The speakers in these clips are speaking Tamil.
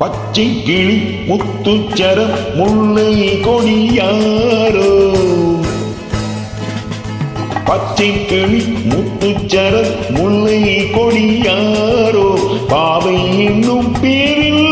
பச்சை கிளி முத்துச்சரம் முல்லை கொடியாரோ பச்சை கிளி முத்துச்சரம் முல்லை கொடியாரோ பாவை என்னும் பேரில்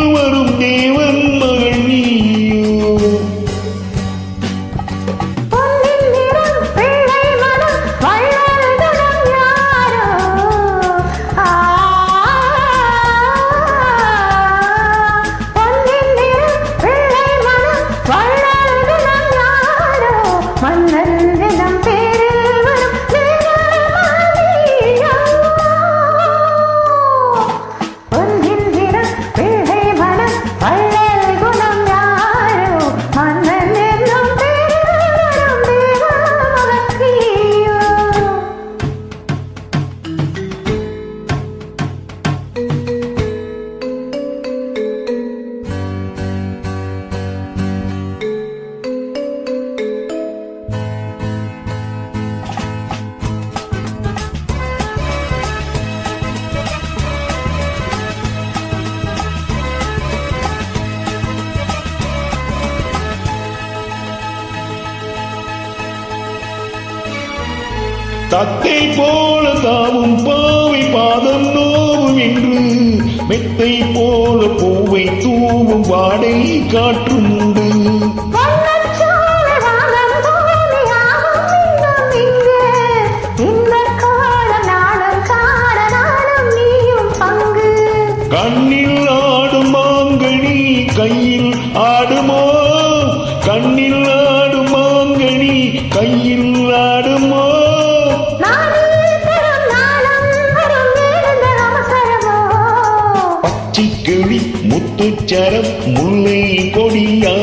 தத்தை போல தாவும் பாவை பாதம் நோவும் என்று மெத்தை போல பூவை தூவும் வாடை காற்றும் உண்டு. கண்ணில் ஆடும் மாங்கனி கையில் முத்துச்சரம் முல்லை கொடியா.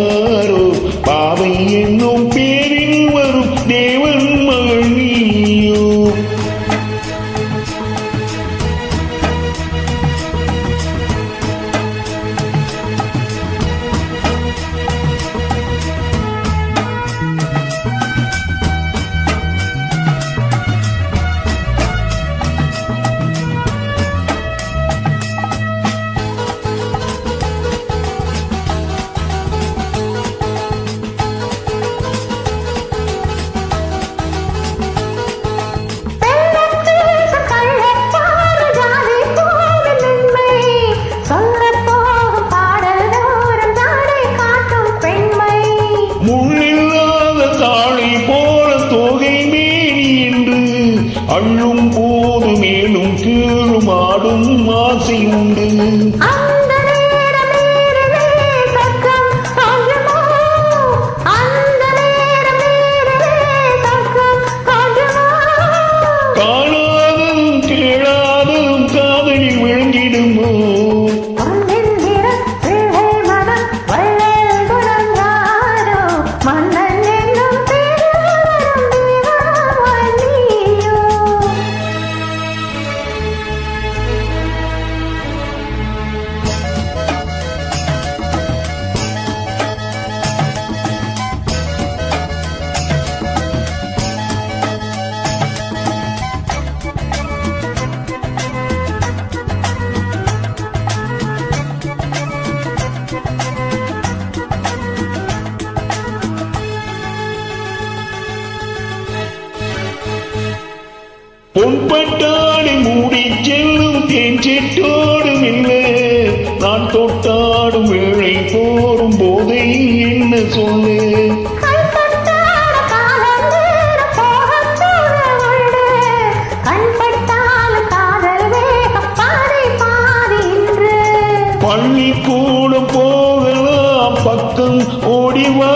கீழும் ஆடும் ஆசை பொன்பட்டாடி மூடி செல்லும் தேன் செட்டோடும் இல்லை. நான் தொட்டாடும் வேளை போரும் போதை என்ன சொல்லு? பள்ளிக்கூடம் போகலாம் பக்கம் ஓடிவா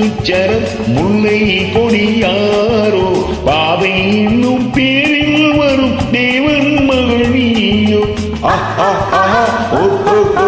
முத்துச்சரம் முல்லை கொடியாரோ பாவை என்னும் பேரில் வரும் தேவன் மகள் நீயோ. ஆஹா ஆஹா ஓ ஓ ஓ